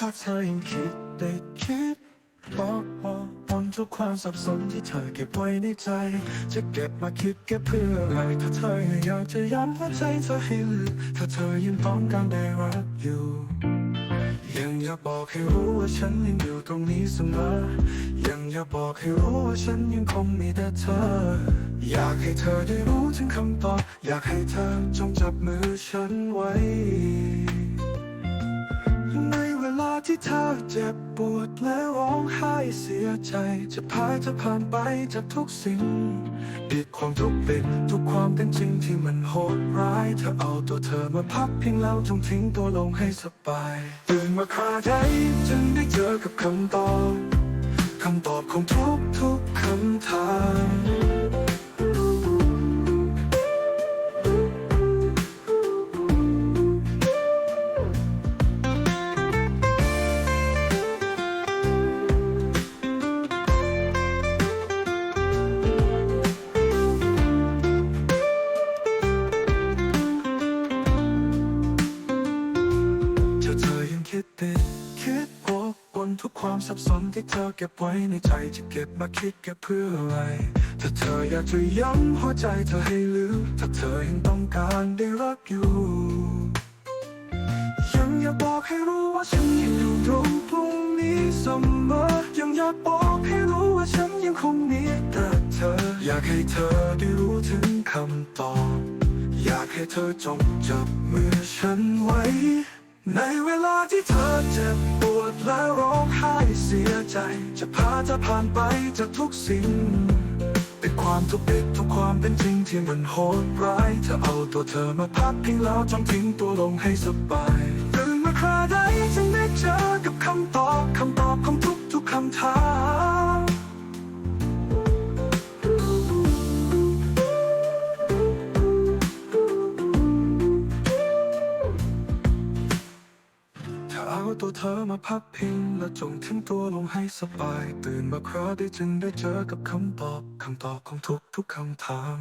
ถ้าเธอยังคิดได้คิดบอกบอกบนทุกความสับสนที่เธอเก็บไว้ในใจ จะเก็บมาคิดเก็บเพื่ออะไร ถ้าเธอยังอยากจะย้ำว่าใจเธอให้ลืมถ้าเธอยังต้องการได้รักอยู่ ยังอยากบอกให้รู้ว่าฉันยังอยู่ตรงนี้เสมอ ยังอยากบอกให้รู้ว่าฉันยังคงมีแต่เธอ อยากให้เธอได้รู้ถึงคำตอบ อยากให้เธอจงจับมือฉันไว้ ที่เธอเจ็บปวดและร้องไห้เสียใจ จะพาเธอผ่านไปจากทุกสิ่งปิดความทุกข์ปิดทุกความเป็นจริงที่มันโหดร้าย เธอเอาตัวเธอมาพักพิงแล้วจงทิ้งตัวลงให้สบายตื่นมาคราใดจึงได้เจอกับคำตอบคำตอบของทุกทุกคำถาม คิดวกวนทุกความสับสนที่เธอเก็บไว้ในใจจะเก็บมาคิดเก็บเพื่ออะไร ถ้าเธออยากจะย้ำหัวใจเธอให้ลืมถ้าเธอยังต้องการได้รักอยู่ ยังอยากบอกให้รู้ว่าฉันยังอยู่ตรงพรุ่งนี้เสมอยังอยากบอกให้รู้ว่าฉันยังคงมีแต่เธอ อยากให้เธอได้รู้ถึงคำตอบ อยากให้เธอจงจับมือฉันไว้ ในเวลาที่เธอเจ็บ วดและร้องไห้เสียใจ จะพาเธอผ่านไปจากทุกสิ่งเป็นความทุกข์ปิดทุกความเป็นจริงที่มันโหดร้ายเธอเอาตัวเธอมาพักพิงแล้วจงทิ้งตัวลงให้สบายตื่นมาคราใดจึงได้เจอกับคำตอบคำตอบของทุกทุกๆคำถาม ตัวเธอมาพักพิง และจงทิ้งตัวลงให้สบาย ตื่นมาคราได้จึงได้เจอกับคำตอบคำตอบของทุกทุกคำถาม